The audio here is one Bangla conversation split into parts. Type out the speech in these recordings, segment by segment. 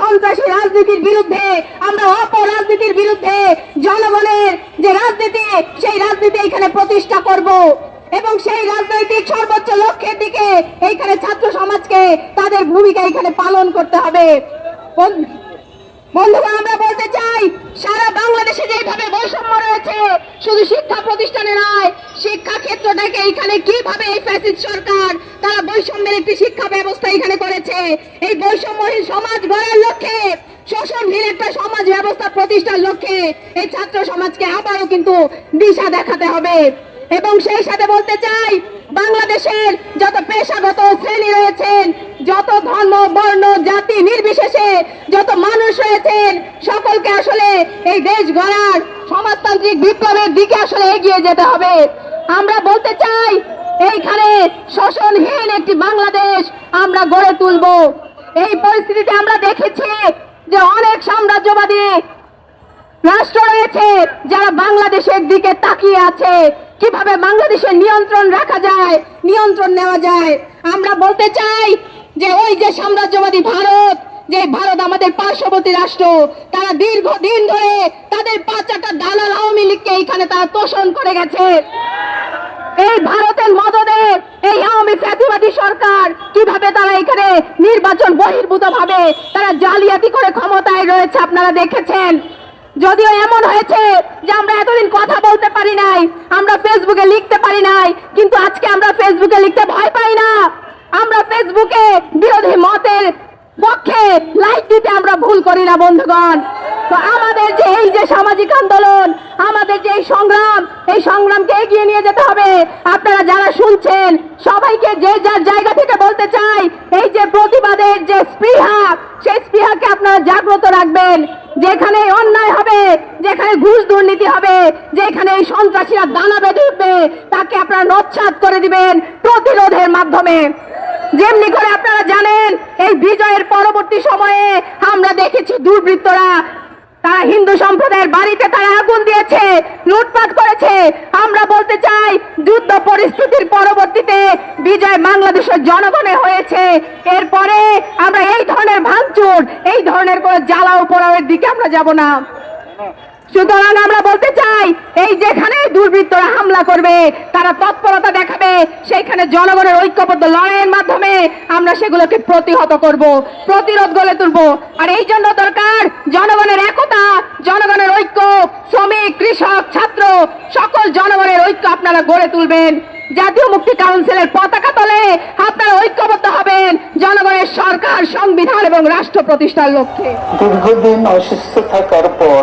সন্ত্রাসী রাজনীতির বিরুদ্ধে, আমরা অপরাজনীতির বিরুদ্ধে, জনগণের যে রাজনীতি, সেই রাজনীতি এখানে প্রতিষ্ঠা করব। এবং সেই রাজনৈতিক সর্বোচ্চ লক্ষ্যের দিকে এইখানে ছাত্র সমাজকে তাদের ভূমিকা এখানে পালন করতে হবে। বন্ধুগণ আমরা বলতে চাই, সারা বাংলাদেশে যেভাবে বৈষম্য রয়েছে, শুধু শিক্ষা প্রতিষ্ঠানে নয়, শিক্ষা ক্ষেত্রটাকে এখানে কীভাবে এই ফ্যাসিস্ট সরকার তারা বৈষম্যের একটি শিক্ষা ব্যবস্থা এখানে করেছে, এই বৈষম্যহীন সমাজ গড়ার লক্ষ্যে শোষণহীন একটা সমাজ ব্যবস্থা প্রতিষ্ঠার লক্ষ্যে, এই ছাত্র সমাজকে আবারও কিন্তু দিশা দেখাতে হবে। এবং সেই সাথে বলতে চাই, বাংলাদেশের যত পেশাগত শ্রেণি রয়েছেন যত ধর্ম, বর্ণ, জাতি নির্বিশেষে যত মানুষ রয়েছেন সকলকে আসলে এই দেশ গড়ার সমাজতান্ত্রিক বিপ্লবের দিকে আসলে এগিয়ে যেতে হবে। আমরা বলতে চাই, এইখানে শোষণহীন একটি বাংলাদেশ আমরা গড়ে তুলব। এই পরিস্থিতিতে আমরা দেখেছি যে অনেক সাম্রাজ্যবাদী রাষ্ট্র রয়েছে যারা বাংলাদেশের দিকে তাকিয়ে আছে। কীভাবে বাংলাদেশের নিয়ন্ত্রণ রাখা যায়, নিয়ন্ত্রণ নেওয়া যায়, আমরা বলতে চাই যে ওই যে সাম্রাজ্যবাদী ভারত, যে ভারত আমাদের পার্শ্ববর্তী রাষ্ট্র, তারা দীর্ঘদিন ধরে তাদের পাঁচ চারটা দালাল আওয়ামী লীগকে এইখানে তারা তোষণ করে গেছে। এই ভারতের মদদে এই আওয়ামী ফ্যাসিবাদী সরকার কীভাবে তারা এখানে নির্বাচন বহির্ভূত ভাবে তারা জালিয়াতি করে ক্ষমতায় রয়েছে আপনারা দেখেছেন? যদিও এমন হয়েছে যে আমরা এতদিন কথা বলতে পারি নাই, আমরা ফেসবুকে লিখতে পারি নাই, কিন্তু আজকে আমরা ফেসবুকে লিখতে ভয় পাই না। আমরা ফেসবুকে বিরোধী মতের পক্ষে লাইক দিতে আমরা ভুল করি না, বন্ধুগণ। তো আমাদের যে এই যে সামাজিক আন্দোলন, আমাদের যে এই সংগ্রাম, এই সংগ্রামকে এগিয়ে নিয়ে যেতে হবে। আপনারা যারা শুনছেন, সবাইকে যে যার জায়গা থেকে বলতে চাই, এই যে প্রতিবাদের যে স্পৃহা, সেই স্পৃহাকে আপনারা জাগ্রত রাখবেন। যেখানে অন্যায় হবে, যেখানে ঘুষ দুর্নীতি হবে, যেখানে এই সন্ত্রাসীরা দানা বেঁধে উঠবে, তাকে আপনারা নচ্ছাদ করে দিবেন প্রতিরোধের মাধ্যমে। যেমনি করে আপনারা জানেন, এই বিজয়ের পরবর্তী সময়ে আমরা দেখেছি দুর্বৃত্তরা, তারা হিন্দু সম্প্রদায়ের বাড়িতে তারা আগুন দিয়েছে, লুটপাট করেছে। আমরা বলতে চাই, যুদ্ধ পরিস্থিতির পরবর্তীতে বিজয় বাংলাদেশের জনগণের হয়েছে। এরপরে আমরা এই ধরনের ভাঙচুর, এই ধরনের কোন জ্বালাও পোড়াওয়ের দিকে আমরা যাব না। সুতরাং আমরা বলতে চাই, এই যেখানে দুর্বৃত্তরা হামলা করবে, তারা তৎপরতা দেখাবে, সেইখানে জনগণের ঐক্যবদ্ধ লড়াইয়ের মাধ্যমে আমরা সেগুলোকে প্রতিহত করব, প্রতিরোধ গড়ে তুলব। আর এই জন্য দরকার জনগণের একতা, জনগণের ঐক্য, শ্রমিক, কৃষক, ছাত্র, সকল জনগণের ঐক্য আপনারা গড়ে তুলবেন। জাতীয় মুক্তি কাউন্সিলের পতাকা তলে আপনারা ঐক্যবদ্ধ হবেন জনগণের সরকার, সংবিধান এবং রাষ্ট্র প্রতিষ্ঠার লক্ষ্যে। দীর্ঘদিন অসুস্থ থাকার পর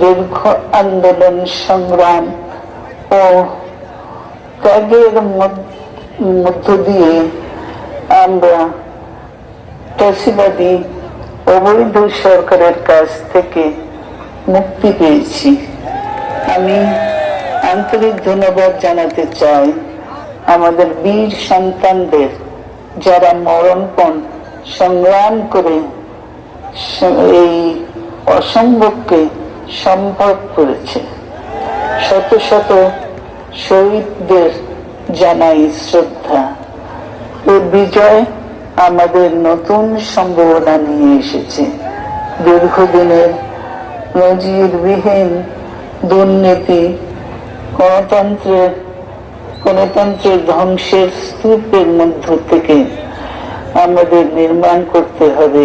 দীর্ঘ আন্দোলন সংগ্রাম ও ত্যাগের মধ্য- দিয়ে আমরা চাষিবাদী অবৈধ সরকারের কাছ থেকে মুক্তি পেয়েছি। আমি আন্তরিক ধন্যবাদ জানাতে চাই আমাদের বীর সন্তানদের যারা মরণপণ সংগ্রাম করে এই অসম্ভবকে সম্ভব করেছে। শত শত শহীদদের জানাই শ্রদ্ধা এই বিজয় আমাদের নতুন সম্ভাবনা নিয়ে এসেছে। দীর্ঘদিনের নজিরবিহীন দুর্নীতি গণতন্ত্রের গণতন্ত্রের ধ্বংসের স্তূপের মধ্য থেকে আমাদের নির্মাণ করতে হবে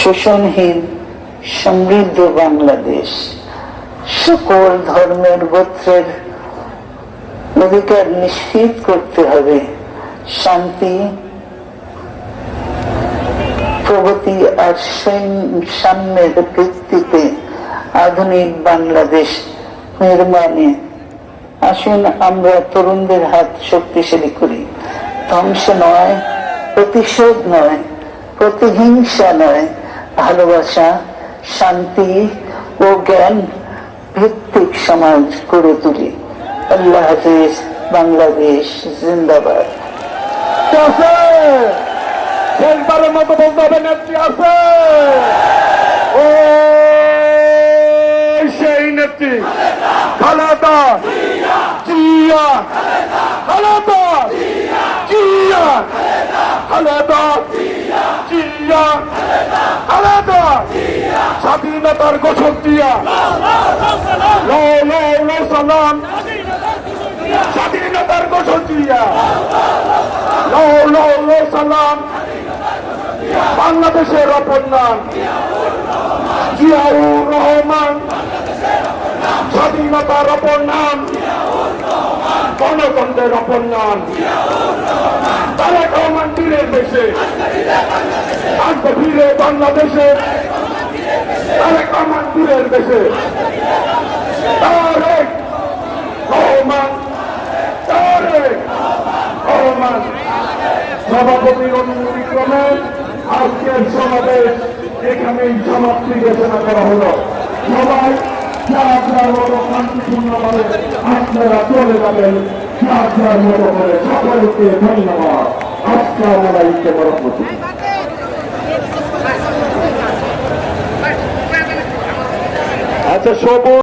শোষণহীন সমৃদ্ধ বাংলাদেশ। সকল ধর্মের গোত্রের অধিকার নিশ্চিত করতে হবে। শান্তি, প্রগতি আর সাম্যের ভিত্তিতে আধুনিক বাংলাদেশ নির্মাণে আসুন আমরা তরুণদের হাত শক্তিশালী করি। ধ্বংস নয়, প্রতিশোধ নয় প্রতিহিংসা নয়, ভালোবাসা, শান্তি ও জ্ঞান ভিত্তিক সমাজ গড়ে তুলি। আল্লাহ হাফিজ, বাংলাদেশ জিন্দাবাদ। শেষবারের মতো বলতে হবে, নেত্রী আছে! ও সেই নেত্রী! খালেদা! জিয়া! খালেদা! জিয়া! খালেদা! জিয়া খালেদা স্বাধীনতার লো লো সালাম। স্বাধীনতার লো লো সালাম। বাংলাদেশের অপর নাম। জিয়াউর রহমান। স্বাধীনতার অপর নাম। গণতন্ত্রের অপর নাম। দেশে। আসবে ফিরে বাংলাদেশে। তারেক দেশে। তারেক রহমান তারেক রহমান সভাপতির অনুমতি ক্রমে আজকের সমাবেশ এখানেই সমাপ্তি ঘোষণা করা হলো। সবাই শান্তিপূর্ণভাবে আপনারা চলে যাবেন। সকলকে ধন্যবাদ। আসসালামু আলাইকুম আচ্ছা সবুজ